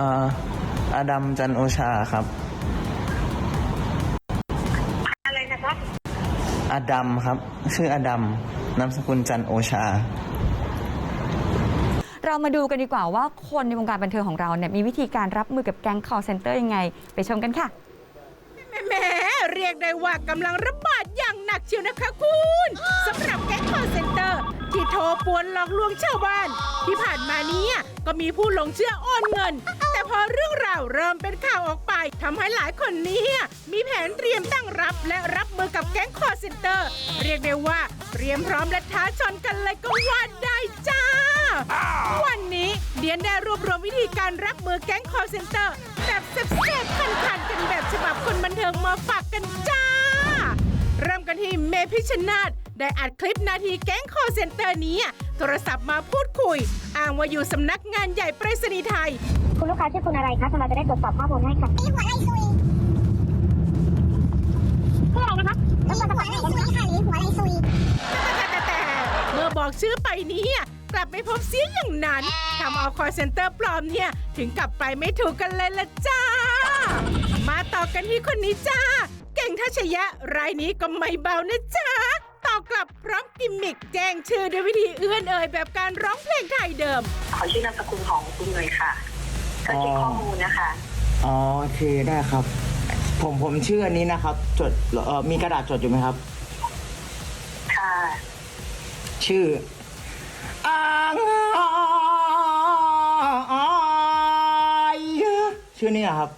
อ่าอดัมจันโอชาครับ อะไรนะคะอดัมครับ ชื่ออดัมนามสกุลจันโอชา เรามาดูกันดีกว่าว่าคนในวงการบันเทิงของเราเนี่ยมีวิธีการรับมือกับแก๊ง call center ยังไง ไปชมกันค่ะ แหมเรียกได้ว่ากำลังระบาดอย่างหนักเชียวนะคะคุณสำหรับแก๊งคอร์เซนเตอร์ ที่โทรปวนหลอกลวงชาวบ้าน ที่ผ่านมานี้ก็มีผู้หลงเชื่อโอนเงินแต่ พอเรื่องราวเริ่มเป็นข่าวออกไปทำให้หลายคนเนี้มีแผนเตรียมตั้งรับและรับมือกับแก๊งคอร์เซนเตอร์ เรียกได้ว่าเตรียมพร้อมและท้าชนกันเลยก็ว่าได้จ้า วันนี้เดียนได้รวบรวมวิธีการรับมือแก๊งคอร์เซนเตอร์ แบบเซ็บๆคันๆกันแบบฉบับคนบันเทิงมาฝากกันจ้า เริ่มกันที่เมพิชชนาธได้อัดคลิปนาทีแก๊งคอร์เซนเตอร์นี้ โทรศัพท์มาพูดคุย อ้างว่าอยู่สำนักงานใหญ่ไปรษณีย์ไทย คุณลูกค้าชื่อคุณอะไรคะทำไมจะได้ตรวจสอบข้อมูลให้ค่ะชื่อหัวไรซุยชื่ออะไรนะคะแล้วหัวไรซุยค่ะหรือหัวไรซุยแต่แต่เมื่อบอกชื่อไปนี้กลับไม่พบเสียงอย่างนั้นทำเอาคอร์เซนเตอร์ปลอมเนี่ย ถึงกลับไปไม่ถูกกันเลยละจ้า มาต่อกันที่คนนี้จ้า เก่งทัชยะรายนี้ก็ไม่เบานะจ้าต่อ กลับพร้อมกิมมิกแจ้งชื่อด้วยวิธีเอื้อนเอ่ยแบบการร้องเพลงไทยเดิม ขอชื่อนามสกุลของคุณเลยค่ะก็เช็คข้อมูลนะคะ อ๋อโอเคได้ครับ ผมผมชื่ออันนี้นะครับ จดเอ่อมีกระดาษจดอยู่ไหมครับ ค่ะ ชื่ออางอายชื่อนี้นะครับ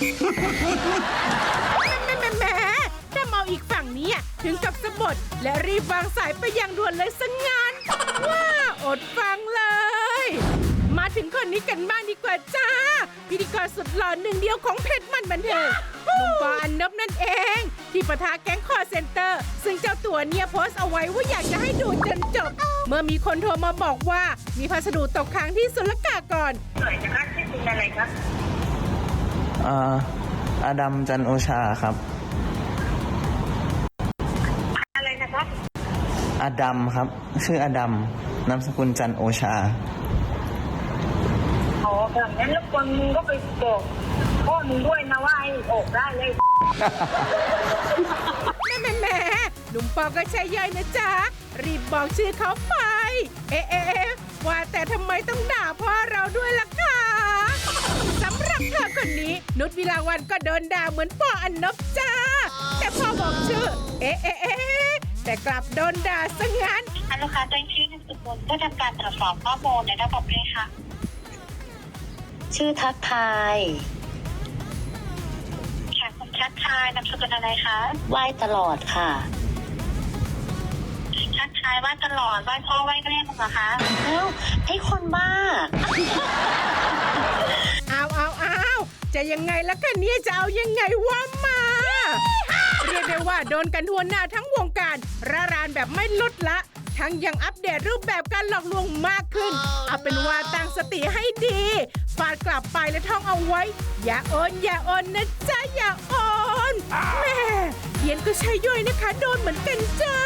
แม่แม่แม่ถ้าเมาอีกฝั่งเนี้ถึงกับสะบดและรีบวางสายไปอย่างด่วนเลยสังงานว่าอดฟังเลย มาถึงคนนี้กันบ้างดีกว่าจ้า พิธีกรสุดหล่อหนึ่งเดียวของเพชรมันบันเทิงหนุ่มปออันนบนั่นเอง ที่ประทะแก๊งคอร์เซนเตอร์ ซึ่งเจ้าตัวเนี่ยโพสต์เอาไว้ว่าอยากจะให้ดูจนจบ เมื่อมีคนโทรมาบอกว่ามีพัสดุตกค้างที่ศุลกากรสวยนะคะชื่คุณอะไรคะ อ่าอดัมจันโอชาครับ อะไรนะคะอดัมครับ ชื่ออดัมนามสกุลจันโอชาอ๋อแบบนั้นแล้วคนมึงก็ไปบอกพ่อมึงด้วยนะว่าไอ้ออกได้เลย แม่แม่แม่หนุ่มปอก็ใช่ย่อยนะจ๊ะ รีบบอกชื่อเขาไป เอ๊ะเอ๊ะเอ๊ะว่าแต่ทำไมต้องด่าพ่อ คนนี้นุชวิลาวันก็โดนด่าเหมือนปออันนบจ้า แต่พอบอกชื่อ เอ๊ะเอ๊ะเอ๊ะแต่กลับโดนด่าซะงั้นอันลูกค้าแจ้งชื่อนามสกุลเพื่อทำการตรวจสอบข้อมูลในระบบเลยค่ะ ชื่อทักทายค่ะคุณชัดชายนามสกุลอะไรคะไหว้ตลอดค่ะชัดชายว่าตลอดไหว้พ่อไหว้แม่มึงเหรอคะเอ้าไอ้คนบ้าเอาเอาเอาจะ ยังไงล่ะคะเนี่ยจะเอายังไงว่ามา เรียกได้ว่าโดนกันทั่วหน้าทั้งวงการระรานแบบไม่ลดละ ทั้งยังอัปเดตรูปแบบการหลอกลวงมากขึ้น เอาเป็นว่าตั้งสติให้ดีฟาดกลับไปและท่องเอาไว้ อย่าโอนอย่าโอนนะจ๊ะอย่าโอนแม่เย็นก็ใช่ย่อยนะคะ โดนเหมือนกันจ้า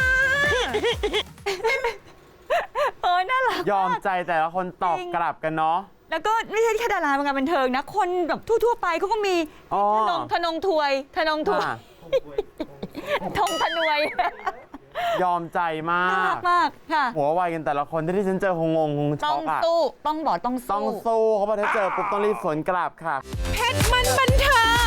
เออน่ารัก ยอมใจแต่ละคนตอบจริง กลับกันเนาะ แล้วก็ไม่ใช่แค่ดาราวงการบันเทิงนะ คนแบบทั่ว ๆ ไปเขาก็มีอ๋อ ทนงทนงถวยทนงถวยอะทงทนวยยอมใจมาน่ารัก กมากค่ะหัวไวกันแต่ละคนที่ที่ฉันเจอคงงงคงช็ต้อองกอะสู้ต้องบอกต้องต้องสู้สู้เขาบอกถ้าเจอปุ๊บต้องรีบสวนกลับค่ะ เพชรมันบันเทิง